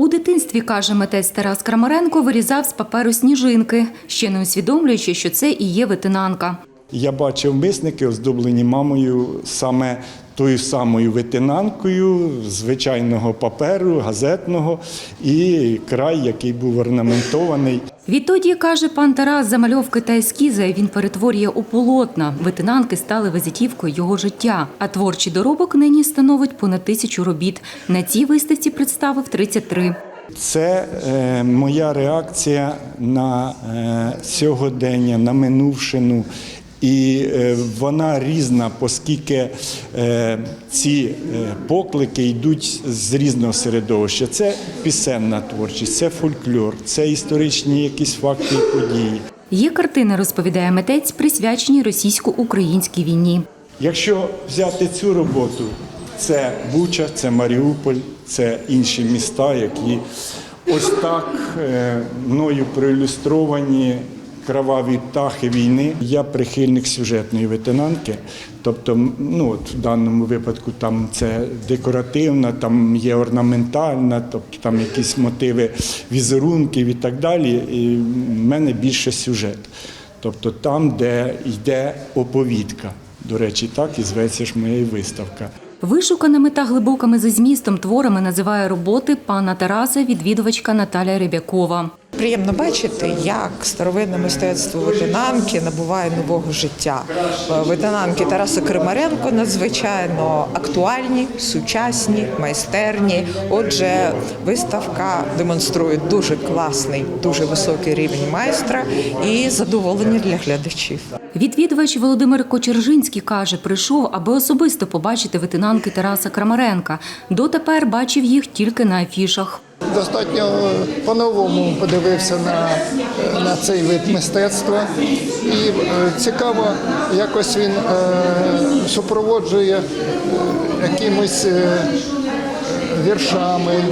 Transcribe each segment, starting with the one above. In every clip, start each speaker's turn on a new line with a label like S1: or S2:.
S1: У дитинстві, каже митець Тарас Крамаренко, вирізав з паперу сніжинки, ще не усвідомлюючи, що це і є витинанка.
S2: Я бачив мисники, оздоблені мамою саме тою самою витинанкою звичайного паперу, газетного, і край, який був орнаментований.
S1: Відтоді, каже пан Тарас, замальовки та ескізи він перетворює у полотна. Витинанки стали визитівкою його життя. А творчий доробок нині становить понад тисячу робіт. На цій виставці представив 33.
S2: Це е, моя реакція на е, сьогодення, на минувшину. І е, вона різна, оскільки е, ці е, поклики йдуть з різного середовища. Це пісенна творчість, це фольклор, це історичні якісь факти і події.
S1: Є картини, розповідає митець, присвячені російсько-українській війні.
S2: Якщо взяти цю роботу, це Буча, це Маріуполь, це інші міста, які ось так мною проілюстровані кроваві птахи війни. Я прихильник сюжетної ветенанки. Тобто, ну от в даному випадку там це декоративна, там є орнаментальна, тобто там якісь мотиви візерунків і так далі. І в мене більше сюжет. Тобто там, де йде оповідка. До речі, так і зветься ж моя виставка.
S1: Вишуканими та глибокими за змістом творами називає роботи пана Тараса відвідувачка Наталя Рябякова.
S3: Приємно бачити, як старовинне мистецтво ветенанки набуває нового життя. Ветенанки Тараса Кримаренко надзвичайно актуальні, сучасні, майстерні. Отже, виставка демонструє дуже класний, дуже високий рівень майстра і задоволення для глядачів.
S1: Відвідувач Володимир Кочержинський каже, прийшов, аби особисто побачити ветенанки Тараса Крамаренка. Дотепер бачив їх тільки на афішах.
S4: Достатньо по-новому подивився на, на цей вид мистецтва. І е, цікаво, якось він е, супроводжує е, якимось е, віршами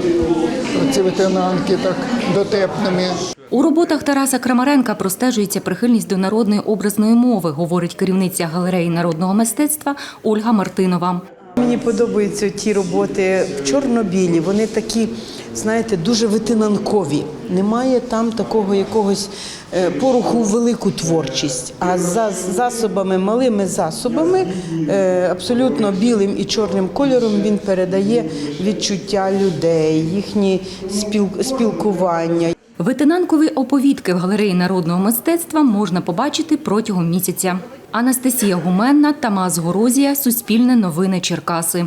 S4: ці ветенанки так дотепними.
S1: У роботах Тараса Крамаренка простежується прихильність до народної образної мови, говорить керівниця галереї народного мистецтва Ольга Мартинова.
S5: Мені подобаються ті роботи в чорно-білі. Вони такі, знаєте, дуже витинанкові. Немає там такого якогось е, поруху велику творчість. А за засобами, малими засобами, е, абсолютно білим і чорним кольором він передає відчуття людей, їхні спіл- спілкування.
S1: Ветенанкові оповідки в галереї народного мистецтва можна побачити протягом місяця. Анастасія Гуменна, Тамас Горозія, Суспільне новини Черкаси.